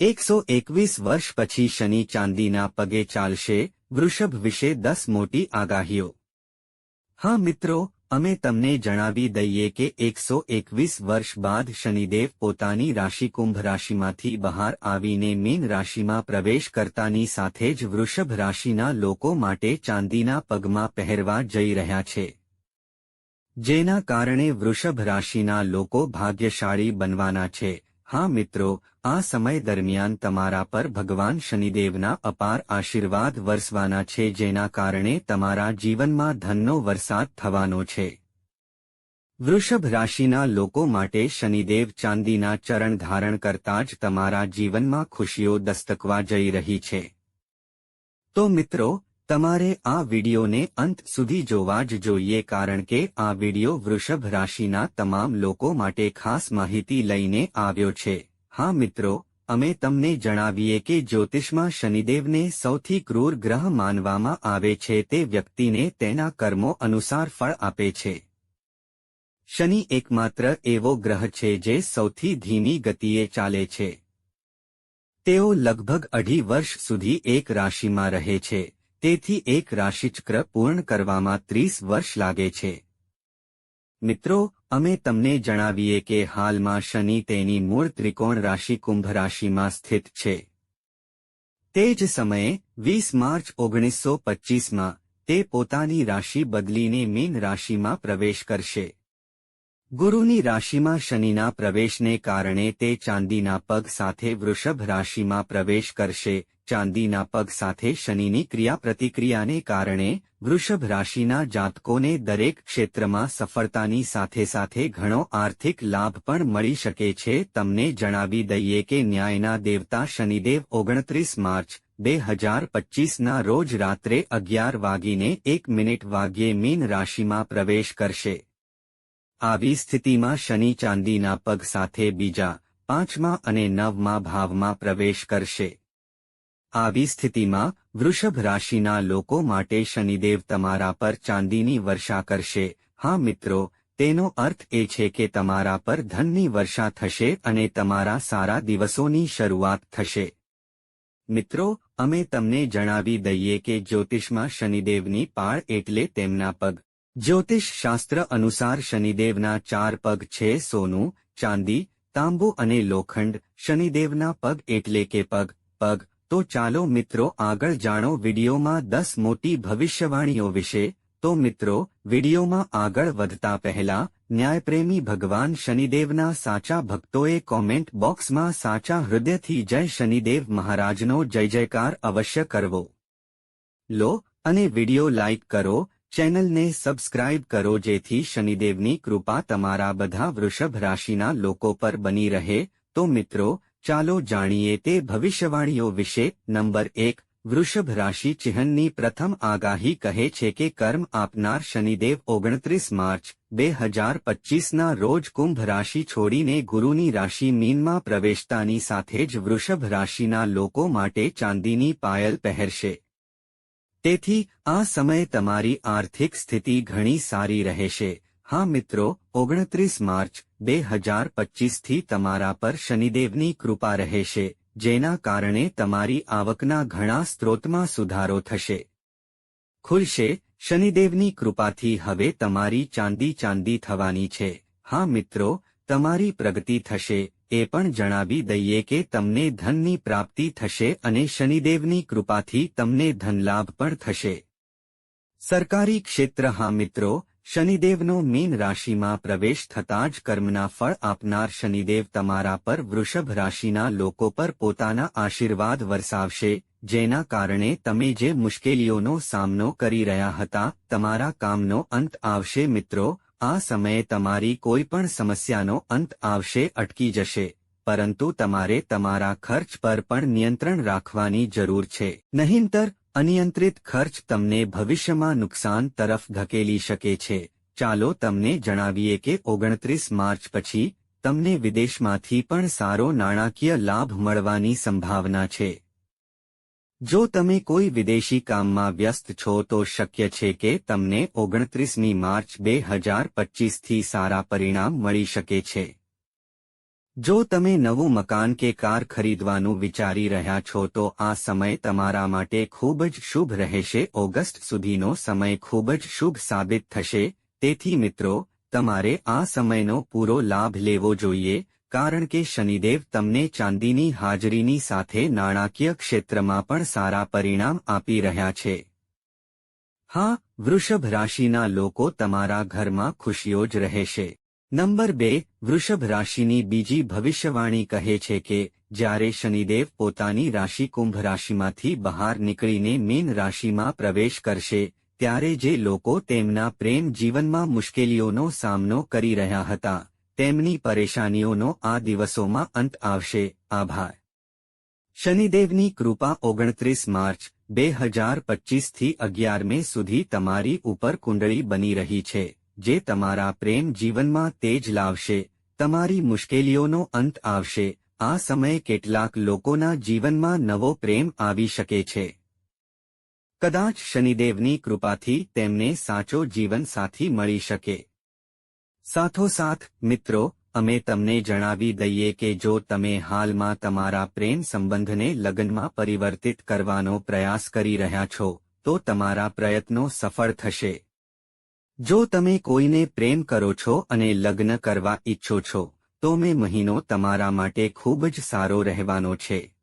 એકસો એકવીસ વર્ષ પછી શનિ ચાંદીના પગે ચાલશે વૃષભ વિશે દસ મોટી આગાહીઓ. હા મિત્રો, અમે તમને જણાવી દઈએ કે એકસો એકવીસ વર્ષ બાદ શનિદેવ પોતાની રાશિ કુંભ રાશિમાંથી બહાર આવીને મીન રાશિમાં પ્રવેશ કરતાની સાથે જ વૃષભ રાશિના લોકો માટે ચાંદીના પગમાં પહેરવા જઈ રહ્યા છે. જેના કારણે વૃષભ રાશિના લોકો ભાગ્યશાળી બનવાના છે. હા મિત્રો, આ સમય દરમિયાન તમારા પર ભગવાન શનિદેવના અપાર આશીર્વાદ વરસવાના છે જેના કારણે તમારા જીવનમાં ધનનો વરસાદ થવાનો છે. વૃષભ રાશિના લોકો માટે શનિદેવ ચાંદીના ચરણ ધારણ કરતા જ તમારા જીવનમાં ખુશીઓ દસ્તકવા જઈ રહી છે. તો મિત્રો તમારે આ વિડિયોને અંત સુધી જોવા જ જોઈએ કારણ કે આ વિડિયો વૃષભ રાશિના તમામ લોકો માટે ખાસ માહિતી લઈને આવ્યો છે. હા મિત્રો, અમે તમને જણાવીએ કે જ્યોતિષમાં શનિદેવને સૌથી ક્રૂર ગ્રહ માનવામાં આવે છે તે વ્યક્તિને તેના કર્મો અનુસાર ફળ આપે છે. શનિ એકમાત્ર એવો ગ્રહ છે જે સૌથી ધીમી ગતિએ ચાલે છે. તેઓ લગભગ અઢી વર્ષ સુધી એક રાશિમાં રહે છે. તેથી એક રાશિચક્ર પૂર્ણ કરવામાં ત્રીસ વર્ષ લાગે છે. મિત્રો, અમે તમને જણાવીએ કે હાલમાં શનિ તેની મૂળ ત્રિકોણ રાશિ કુંભ રાશિમાં સ્થિત છે. તે જ સમયે, વીસ માર્ચ ઓગણીસો પચ્ચીસમાં તે પોતાની રાશિ બદલીને મીન રાશિમાં પ્રવેશ કરશે. ગુરુની રાશિમાં શનિના પ્રવેશને કારણે તે ચાંદીના પગ સાથે વૃષભ રાશિમાં પ્રવેશ કરશે. ચાંદીના પગ સાથે શનિની ક્રિયાપ્રતિક્રિયાને કારણે વૃષભ રાશિના જાતકોને દરેક ક્ષેત્રમાં સફળતાની સાથે સાથે ઘણો આર્થિક લાભ પણ મળી શકે છે. તમને જણાવી દઈએ કે ન્યાયના દેવતા શનિદેવ ઓગણત્રીસ માર્ચ બે હજાર પચ્ચીસના રોજ રાત્રે અગિયાર વાગીને એક મિનિટ વાગ્યે મીન રાશિમાં પ્રવેશ કરશે. આવી સ્થિતિમાં શનિ ચાંદીના પગ સાથે બીજા, પાંચમા અને નવમા ભાવમાં પ્રવેશ કરશે. આવી સ્થિતિમાં વૃષભ રાશિના લોકો માટે શનિદેવ તમારા પર ચાંદીની વર્ષા કરશે. હા મિત્રો, તેનો અર્થ એ છે કે તમારા પર ધનની વર્ષા થશે અને તમારા સારા દિવસોની શરૂઆત થશે. મિત્રો, અમે તમને જણાવી દઈએ કે જ્યોતિષમાં શનિદેવની પાળ એટલે તેમના પગ. જ્યોતિષ શાસ્ત્ર અનુસાર શનિદેવના ચાર પગ છે સોનું, ચાંદી, તાંબુ અને લોખંડ. શનિદેવના પગ એટલે કે પગ પગ. તો ચાલો મિત્રો આગળ જાણો વિડીયોમાં દસ મોટી ભવિષ્યવાણીઓ વિશે. તો મિત્રો, વિડીયોમાં આગળ વધતા પહેલા, ન્યાયપ્રેમી ભગવાન શનિદેવના સાચા ભક્તોએ કોમેન્ટ બોક્સમાં સાચા હૃદયથી જય શનિદેવ મહારાજનો જય જયકાર અવશ્ય કરવો. લો, અને વીડિયો લાઇક કરો ચેનલને સબસ્ક્રાઇબ કરો જેથી શનિદેવની કૃપા તમારા બધા વૃષભ રાશિના લોકો પર બની રહે. તો મિત્રો, ચાલો જાણીએ તે ભવિષ્યવાણીઓ વિશે. નંબર એક, વૃષભ રાશિ ચિહ્નની પ્રથમ આગાહી કહે છે કે કર્મ આપનાર શનિદેવ ઓગણત્રીસ માર્ચ, બે હજાર પચ્ચીસના રોજ કુંભ રાશિ છોડીને ગુરુની રાશિ મીનમાં પ્રવેશતાની સાથે જ વૃષભ રાશિના લોકો માટે ચાંદીની પાયલ પહેરશે. તેથી આ સમયે તમારી આર્થિક સ્થિતિ ઘણી સારી રહેશે. હા મિત્રો, ઓગણત્રીસ માર્ચ બે હજાર પચ્ચીસથી તમારા પર શનિદેવની કૃપા રહેશે, જેના કારણે તમારી આવકના ઘણા સ્ત્રોતમાં સુધારો થશે. ખુલશે, શનિદેવની કૃપાથી હવે તમારી ચાંદી ચાંદી થવાની છે. હા મિત્રો, તમારી પ્રગતિ થશે. એ પણ જણાવી દઈએ કે તમને ધનની પ્રાપ્તિ થશે અને શનિદેવની કૃપાથી તમને ધનલાભ પણ થશે. સરકારી ક્ષેત્ર હા મિત્રો, શનિદેવનો મીન રાશિમાં પ્રવેશ થતાં જ કર્મના ફળ આપનાર શનિદેવ તમારા પર વૃષભ રાશિના લોકો પર પોતાના આશીર્વાદ વરસાવશે, જેના કારણે તમે જે મુશ્કેલીઓનો સામનો કરી રહ્યા હતા, તમારા કામનો અંત આવશે મિત્રો આ સમયે તમારી કોઈ પણ સમસ્યાનો અંત આવશે, અટકી જશે, પરંતુ તમારે તમારા ખર્ચ પર પણ નિયંત્રણ રાખવાની જરૂર છે. નહીંતર, અનિયંત્રિત ખર્ચ તમને ભવિષ્યમાં નુકસાન તરફ ધકેલી શકે છે. ચાલો તમને જણાવીએ કે ઓગણત્રીસ માર્ચ પછી તમને વિદેશમાંથી પણ સારો નાણાકીય લાભ મળવાની સંભાવના છે. જો તમે કોઈ વિદેશી કામમાં વ્યસ્ત છો તો શક્ય છે કે તમને ઓગણત્રીસમી માર્ચ બે હજાર પચ્ચીસથી સારા પરિણામ મળી શકે છે. જો તમે નવું મકાન કે કાર ખરીદવાનું વિચારી રહ્યા છો તો આ સમય તમારા માટે ખૂબ જ શુભ રહેશે. ઓગસ્ટ સુધીનો સમય ખૂબ જ શુભ સાબિત થશે. તેથી મિત્રો, તમારે આ સમયનો પૂરો લાભ લેવો જોઈએ. કારણ કે શનિદેવ તમને ચાંદીની હાજરીની સાથે નાણાકીય ક્ષેત્રમાં પણ સારા પરિણામ આપી રહ્યા છે. હા, વૃષભ રાશિના લોકો તમારા ઘરમાં ખુશીઓ જ રહેશે. નંબર બે, વૃષભ રાશિની બીજી ભવિષ્યવાણી કહે છે કે, જ્યારે શનિદેવ પોતાની રાશિ કુંભ રાશિમાંથી બહાર નીકળીને મીન રાશિમાં પ્રવેશ કરશે, ત્યારે જે લોકો તેમના પ્રેમ જીવનમાં મુશ્કેલીઓનો સામનો કરી રહ્યા હતા તેમની પરેશાનીઓનો આ દિવસોમાં અંત આવશે. આભાર. શનિદેવની કૃપા ઓગણત્રીસ માર્ચ, બે હજાર પચીસથી અગિયાર મે સુધી તમારી ઉપર કુંડળી બની રહી છે, જે તમારા પ્રેમ જીવનમાં તેજ લાવશે, તમારી મુશ્કેલીઓનો અંત આવશે, આ સમયે કેટલાક લોકોના જીવનમાં નવો પ્રેમ આવી શકે છે. કદાચ શનિદેવની કૃપાથી તેમને સાચો જીવનસાથી મળી શકે. સાથોસાથ, મિત્રો, અમે તમને જણાવી દઈએ કે જો તમે હાલમાં તમારા પ્રેમ સંબંધને લગ્નમાં પરિવર્તિત કરવાનો પ્રયાસ કરી રહ્યા છો, તો તમારા પ્રયત્નો સફળ થશે. જો તમે કોઈને પ્રેમ કરો છો અને લગ્ન કરવા ઈચ્છો છો, તો મે મહિનો તમારા માટે ખૂબ જ સારો રહેવાનો છે.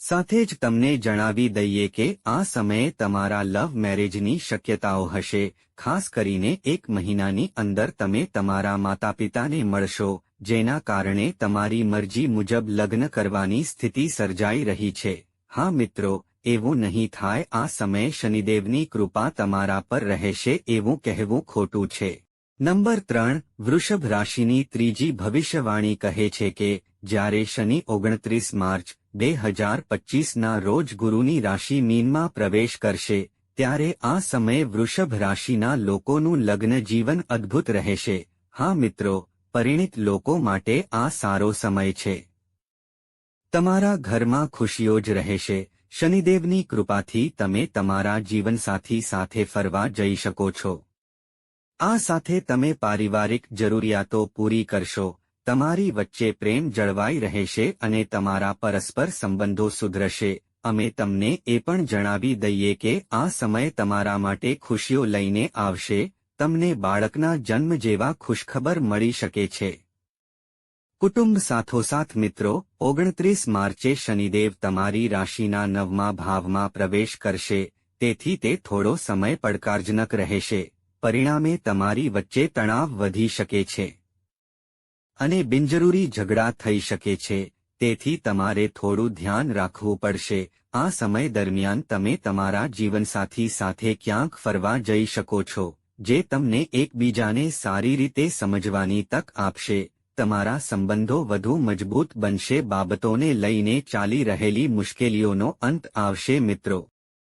સાથે જ તમને જણાવી દઈએ કે આ સમયે તમારા લવ મેરેજની શક્યતાઓ હશે, ખાસ કરીને એક મહિનાની અંદર તમે તમારા માતાપિતાને મળશો, જેના કારણે તમારી મરજી મુજબ લગ્ન કરવાની સ્થિતિ સર્જાઈ રહી છે. હા મિત્રો, એવું નહીં થાય, આ સમયે શનિદેવની કૃપા તમારા પર રહેશે એવું કહેવું ખોટું છે. નંબર ત્રણ, વૃષભ રાશિની ત્રીજી ભવિષ્યવાણી કહે છે કે જ્યારે શનિ ઓગણત્રીસ માર્ચ, બે હજાર પચીસના રોજ ગુરુની રાશિ મીનમાં પ્રવેશ કરશે, ત્યારે આ સમયે વૃષભ રાશિના લોકોનું લગ્ન જીવન અદ્ભુત રહેશે. હા મિત્રો, પરિણિત લોકો માટે આ સારો સમય છે. તમારા ઘરમાં ખુશીઓ જ રહેશે. શનિદેવની કૃપાથી તમે તમારા જીવનસાથી સાથે ફરવા જઈ શકો છો. આ સાથે તમે પારિવારિક જરૂરિયાતો પૂરી કરશો. તમારી વચ્ચે પ્રેમ જળવાઈ રહેશે અને તમારા પરસ્પર સંબંધો સુધરશે. અમે તમને એ પણ જણાવી દઈએ કે આ સમય તમારા માટે ખુશીઓ લઈને આવશે. તમને બાળકના જન્મ જેવા ખુશખબર મળી શકે છે. કુટુંબ સાથોસાથ મિત્રો, ઓગણત્રીસ માર્ચે શનિદેવ તમારી રાશિના નવમા ભાવમાં પ્રવેશ કરશે. તેથી તે થોડો સમય પડકારજનક રહેશે. પરિણામે તમારી વચ્ચે તણાવ વધી શકે છે. અને બિનજરૂરી ઝઘડા થઈ શકે છે. તેથી તમારે થોડું ધ્યાન રાખવું પડશે. આ સમય દરમિયાન તમે તમારા જીવનસાથી સાથે ક્યાંક ફરવા જઈ શકો છો, જે તમને એકબીજાને સારી રીતે સમજવાની તક આપશે. તમારા સંબંધો વધુ મજબૂત બનશે. બાબતોને લઈને ચાલી રહેલી મુશ્કેલીઓનો અંત આવશે મિત્રો.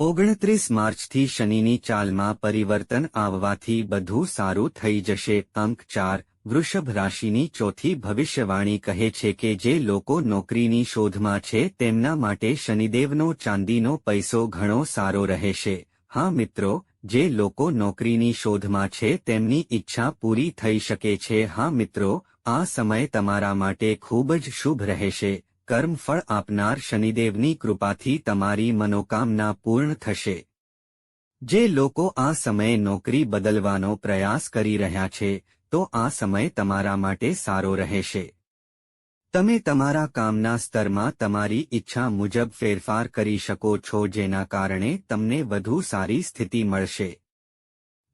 ઓગણત્રીસ માર્ચથી શનિની ચાલમાં પરિવર્તન આવવાથી બધું સારું થઈ જશે, અંક ચાર, વૃષભ રાશિની ચોથી ભવિષ્યવાણી કહે છે કે જે લોકો નોકરીની શોધમાં છે તેમના માટે શનિદેવનો ચાંદીનો પૈસો ઘણો સારો રહેશે. હા મિત્રો, જે લોકો નોકરીની શોધમાં છે તેમની ઈચ્છા પૂરી થઈ શકે છે. હા મિત્રો, આ સમય તમારા માટે ખૂબ જ શુભ રહેશે. કર્મફળ આપનાર શનિદેવની કૃપાથી તમારી મનોકામના પૂર્ણ થશે. જે લોકો આ સમયે નોકરી બદલવાનો પ્રયાસ કરી રહ્યા છે, તો આ સમય તમારા માટે સારો રહેશે. તમે તમારા કામના સ્તરમાં તમારી ઈચ્છા મુજબ ફેરફાર કરી શકો છો, જેના કારણે તમને વધુ સારી સ્થિતિ મળશે.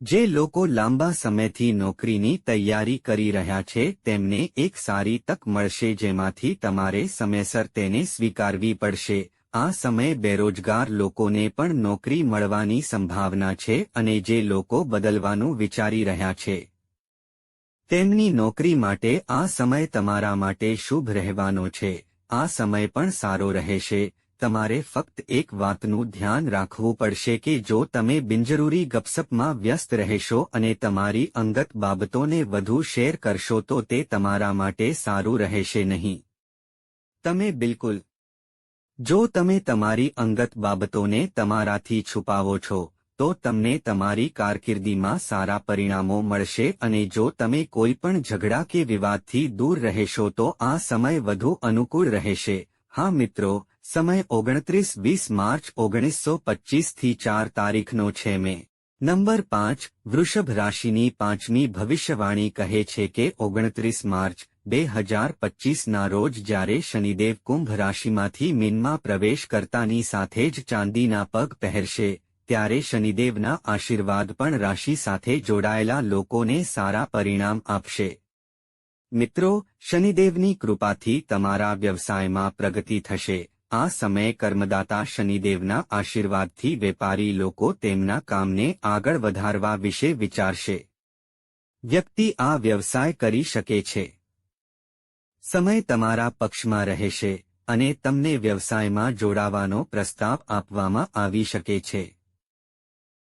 જે લોકો લાંબા સમયથી નોકરીની તૈયારી કરી રહ્યા છે, તેમને એક સારી તક મળશે જેમાંથી તમારે સમયસર તેને સ્વીકારવી પડશે. આ સમય બેરોજગાર લોકોને પણ નોકરી મળવાની સંભાવના છે અને જે લોકો બદલવાનું વિચારી રહ્યા છે. તેમની નોકરી માટે આ સમય તમારા માટે શુભ રહેવાનો છે. આ સમય પણ સારો રહેશે. તમારે ફક્ત એક વાતનું ધ્યાન રાખવું પડશે કે જો તમે બિનજરૂરી ગપસપમાં વ્યસ્ત રહેશો અને તમારી અંગત બાબતોને વધુ શેર કરશો તો તે તમારા માટે સારું રહેશે નહીં. તમે બિલકુલ. જો તમે તમારી અંગત બાબતોને તમારાથી છુપાવો છો, તો તમને તમારી કારકિર્દીમાં સારા પરિણામો મળશે અને જો તમે કોઈ પણ ઝઘડા કે વિવાદથી દૂર રહેશો તો આ સમય વધુ અનુકૂળ રહેશે. હા મિત્રો સમય ઓગણત્રીસ વીસ માર્ચ ઓગણીસો પચ્ચીસથી ચાર તારીખનો છે મે. નંબર પાંચ, વૃષભ રાશિની પાંચમી ભવિષ્યવાણી કહે છે કે ઓગણત્રીસ માર્ચ બે હજાર પચીસના રોજ જ્યારે શનિદેવ કુંભ રાશિમાંથી મીનમાં પ્રવેશ કરતાની સાથે જ ચાંદીના પગ પહેરશે, ત્યારે શનિદેવના આશીર્વાદ પણ રાશિ સાથે જોડાયેલા લોકોને સારા પરિણામ આપશે. મિત્રો, શનિદેવની કૃપાથી તમારા વ્યવસાયમાં પ્રગતિ થશે. આ સમયે કર્મદાતા શનિદેવના આશીર્વાદથી વેપારી લોકો તેમના કામને આગળ વધારવા વિશે વિચારશે. વ્યક્તિ આ વ્યવસાય કરી શકે છે. સમય તમારા પક્ષમાં રહેશે અને તમને વ્યવસાયમાં જોડાવાનો પ્રસ્તાવ આપવામાં આવી શકે છે.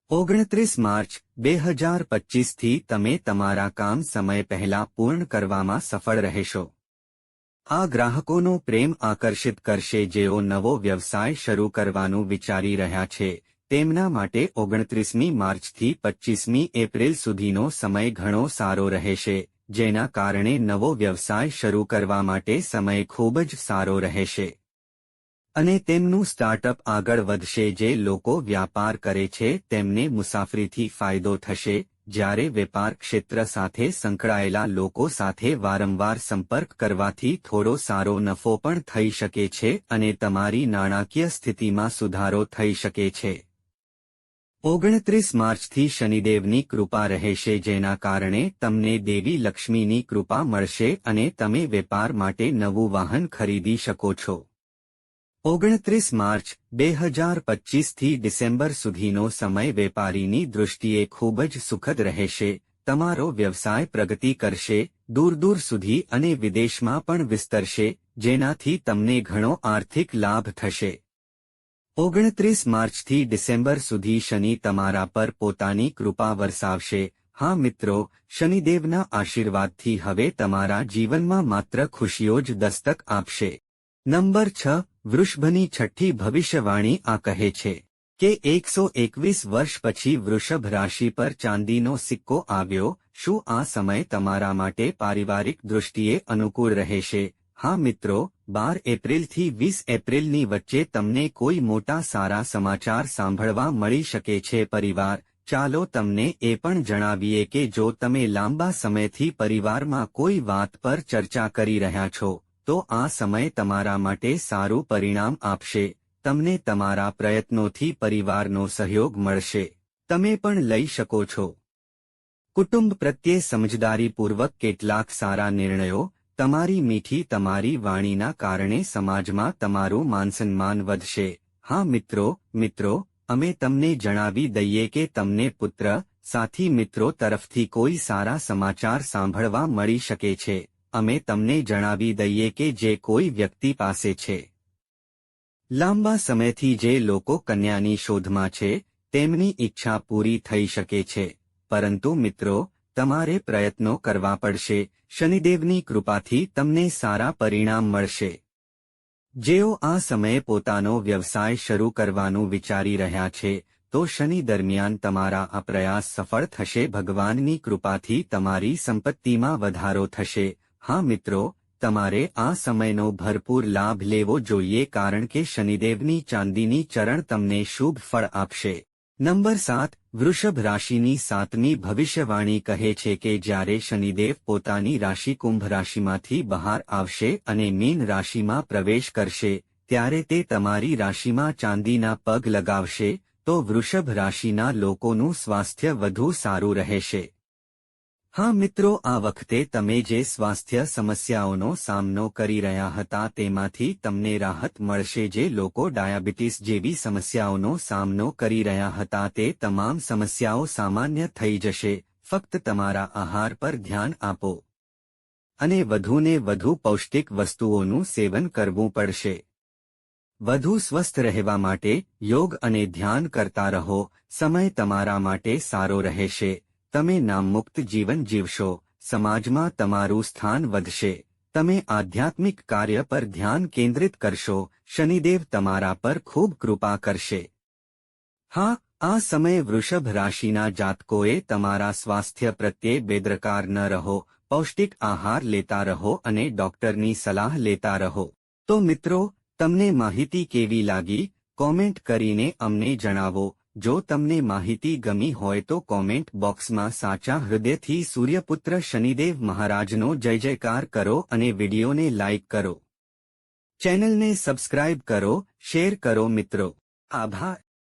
ઓગણત્રીસ માર્ચ, બે હજાર પચીસથી તમે તમારા કામ સમય પહેલા પૂર્ણ કરવામાં સફળ રહેશો. આ ગ્રાહકોનો પ્રેમ આકર્ષિત કરશે જેઓ નવો વ્યવસાય શરૂ કરવાનું વિચારી રહ્યા છે. તેમના માટે ઓગણત્રીસમી માર્ચથી પચ્ચીસમી એપ્રિલ સુધીનો સમય ઘણો સારો રહેશે, જેના કારણે નવો વ્યવસાય શરૂ કરવા માટે સમય ખૂબ જ સારો રહેશે. અને તેમનું સ્ટાર્ટઅપ આગળ વધશે જે લોકો વ્યાપાર કરે છે, તેમને મુસાફરીથી ફાયદો થશે જ્યારે વેપાર ક્ષેત્ર સાથે સંકળાયેલા લોકો સાથે વારંવાર સંપર્ક કરવાથી થોડો સારો નફો પણ થઈ શકે છે અને તમારી નાણાકીય સ્થિતિમાં સુધારો થઈ શકે છે. ઓગણત્રીસ માર્ચથી શનિદેવની કૃપા રહેશે જેના કારણે તમને દેવી લક્ષ્મીની કૃપા મળશે અને તમે વેપાર માટે નવું વાહન ખરીદી શકો છો. ઓગણત્રીસ માર્ચ, બે હજાર પચીસથી ડિસેમ્બર સુધીનો સમય વેપારીની દૃષ્ટિએ ખૂબ જ સુખદ રહેશે, તમારો વ્યવસાય પ્રગતિ કરશે, દૂર દૂર સુધી અને વિદેશમાં પણ વિસ્તરશે, જેનાથી તમને ઘણો આર્થિક લાભ થશે. ઓગણત્રીસ માર્ચથી ડિસેમ્બર સુધી શનિ તમારા પર પોતાની કૃપા વરસાવશે. હા મિત્રો, શનિદેવના આશીર્વાદથી હવે તમારા જીવનમાં માત્ર ખુશીઓ જ દસ્તક આપશે. નંબર છ, વૃષભની છઠ્ઠી ભવિષ્યવાણી આ કહે છે કે એકસો એકવીસ વર્ષ પછી વૃષભ રાશિ પર ચાંદીનો સિક્કો આવ્યો. શું આ સમય તમારા માટે પારિવારિક દૃષ્ટિએ અનુકૂળ રહેશે? હા મિત્રો, બાર એપ્રિલથી વીસ એપ્રિલની વચ્ચે તમને કોઈ મોટા સારા સમાચાર સાંભળવા મળી શકે છે પરિવાર. ચાલો તમને એ પણ જણાવીએ કે જો તમે લાંબા સમયથી પરિવારમાં કોઈ વાત પર ચર્ચા કરી રહ્યા છો તો આ સમય તમારા માટે સારું પરિણામ આપશે. તમને તમારા પ્રયત્નોથી પરિવારનો સહયોગ મળશે. તમે પણ લઈ શકો છો. કુટુંબ પ્રત્યે સમજદારીપૂર્વક કેટલાક સારા નિર્ણયો, તમારી મીઠી તમારી વાણીના કારણે સમાજમાં તમારું માનસન્માન વધશે. હા મિત્રો મિત્રો, અમે તમને જણાવી દઈએ કે તમને પુત્ર, સાથી મિત્રો તરફથી કોઈ સારા સમાચાર સાંભળવા મળી શકે છે. અમે તમને જણાવી દઈએ કે જે કોઈ વ્યક્તિ પાસે છે. લાંબા સમયથી જે લોકો કન્યાની શોધમાં છે, તેમની ઈચ્છા પૂરી થઈ શકે છે. પરંતુ મિત્રો, તમારે પ્રયત્નો કરવા પડશે. શનિદેવની કૃપાથી તમને સારા પરિણામ મળશે. જેઓ આ સમયે પોતાનો વ્યવસાય શરૂ કરવાનું વિચારી રહ્યા છે, તો શનિ દરમિયાન તમારા આ પ્રયાસ સફળ થશે. ભગવાનની કૃપાથી તમારી સંપત્તિમાં વધારો થશે. હા મિત્રો, તમારે આ સમયનો ભરપૂર લાભ લેવો જોઈએ કારણ કે શનિદેવની ચાંદીની ચરણ તમને શુભ ફળ આપશે. નંબર સાત, વૃષભ રાશિની સાતમી ભવિષ્યવાણી કહે છે કે જ્યારે શનિદેવ પોતાની રાશિ કુંભ રાશિમાંથી બહાર આવશે અને મીન રાશિમાં પ્રવેશ કરશે, ત્યારે તે તમારી રાશિમાં ચાંદીના પગ લગાવશે, તો વૃષભ રાશિના લોકોનું સ્વાસ્થ્ય વધુ સારું રહેશે. હા મિત્રો, આ વખતે તમે જે સ્વાસ્થ્ય સમસ્યાઓનો સામનો કરી રહ્યા હતા તેમાંથી તમને રાહત મળશે જે લોકો ડાયાબિટીસ જેવી સમસ્યાઓનો સામનો કરી રહ્યા હતા તે તમામ સમસ્યાઓ સામાન્ય થઈ જશે. ફક્ત તમારા આહાર પર ધ્યાન આપો. અને વધુને વધુ પૌષ્ટિક વસ્તુઓનું સેવન કરવું પડશે. વધુ સ્વસ્થ રહેવા માટે યોગ અને ધ્યાન કરતા રહો. સમય તમારા માટે સારો રહેશે. તમે નામમુક્ત જીવન જીવશો, સમાજમાં તમારું સ્થાન વધશે. તમે આધ્યાત્મિક કાર્ય પર ધ્યાન કેન્દ્રિત કરશો, શનિદેવ તમારા પર ખૂબ કૃપા કરશે. હા, આ સમયે વૃષભ રાશિના જાતકોએ તમારા સ્વાસ્થ્ય પ્રત્યે બેદરકાર ન રહો, પૌષ્ટિક આહાર લેતા રહો અને ડોક્ટરની સલાહ લેતા રહો. તો મિત્રો, તમને માહિતી કેવી લાગી? કોમેન્ટ કરીને અમને જણાવો. જો તમને માહિતી ગમી હોય તો કોમેન્ટ બોક્સમાં સાચા હૃદયથી સૂર્યપુત્ર શનિદેવ મહારાજનો જય જયકાર કરો અને વિડીયોને લાઇક કરો. ચેનલને સબસ્ક્રાઇબ કરો, શેર કરો મિત્રો. આભાર.